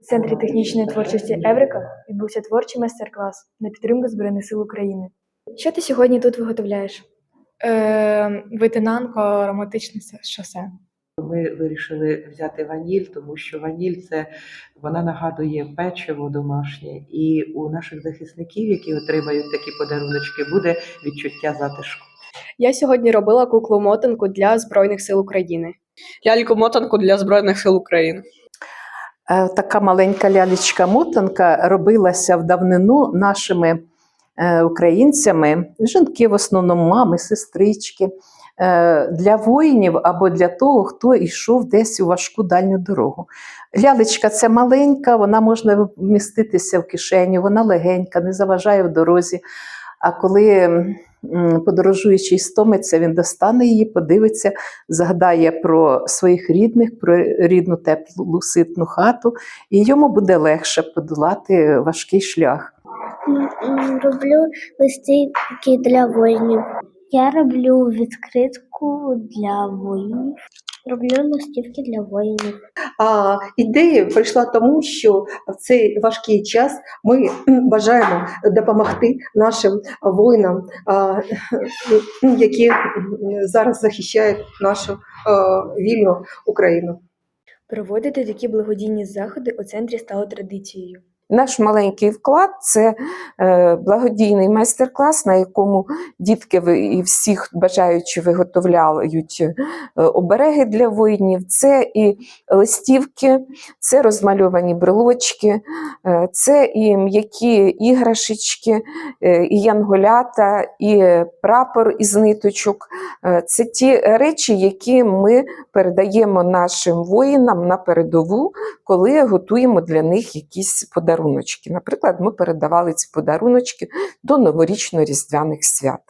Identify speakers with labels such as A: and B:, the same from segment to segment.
A: У центрі технічної творчості Еврика відбувся творчий майстер-клас на підтримку Збройних сил України. Що ти сьогодні тут виготовляєш?
B: Е, витинанко ароматичне се- шосе.
C: Ми вирішили взяти ваніль, тому що ваніль це вона нагадує печиво домашнє, і у наших захисників, які отримають такі подаруночки, буде відчуття затишку.
D: Я сьогодні робила куклу мотанку для Збройних сил України.
E: Ляльку мотанку для Збройних сил України.
F: Е, Така маленька лялечка-мотанка робилася в давнину нашими е, українцями, жінки в основному, мами, сестрички, е, для воїнів або для того, хто йшов десь у важку дальню дорогу. Лялечка це маленька, вона може вміститися в кишеню, вона легенька, не заважає в дорозі. А коли подорожуючий стомиться, він достане її, подивиться, згадає про своїх рідних, про рідну теплу ситну хату, і йому буде легше подолати важкий шлях.
G: Роблю листівки для воїнів. Я роблю відкритку для воїнів. Роблю листівки для воїнів.
H: А ідея прийшла тому, що в цей важкий час ми бажаємо допомогти нашим воїнам, які зараз захищають нашу вільну Україну.
A: Проводити такі благодійні заходи у центрі стало традицією.
I: Наш маленький вклад це е, благодійний майстер-клас, на якому дітки і всіх бажаючі виготовляють е, обереги для воїнів. Це і листівки, це розмальовані брелочки, е, це і м'які іграшечки, і янголята, і прапор із ниточок. Це ті речі, які ми передаємо нашим воїнам на передову, коли готуємо для них якісь подаруночки. Наприклад, ми передавали ці подаруночки до новорічно-різдвяних свят.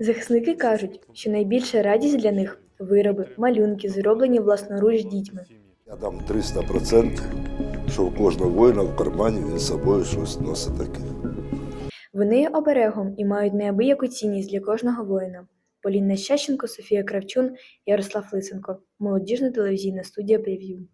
A: Захисники кажуть, що найбільша радість для них вироби, малюнки, зроблені власноруч дітьми.
J: Я дам 300%, що у кожного воїна в кармані він з собою щось носить таке.
A: Вони є оберегом і мають неабияку цінність для кожного воїна. Поліна Щащенко, Софія Кравчун, Ярослав Лисенко. Молодіжна телевізійна студія Прев'ю.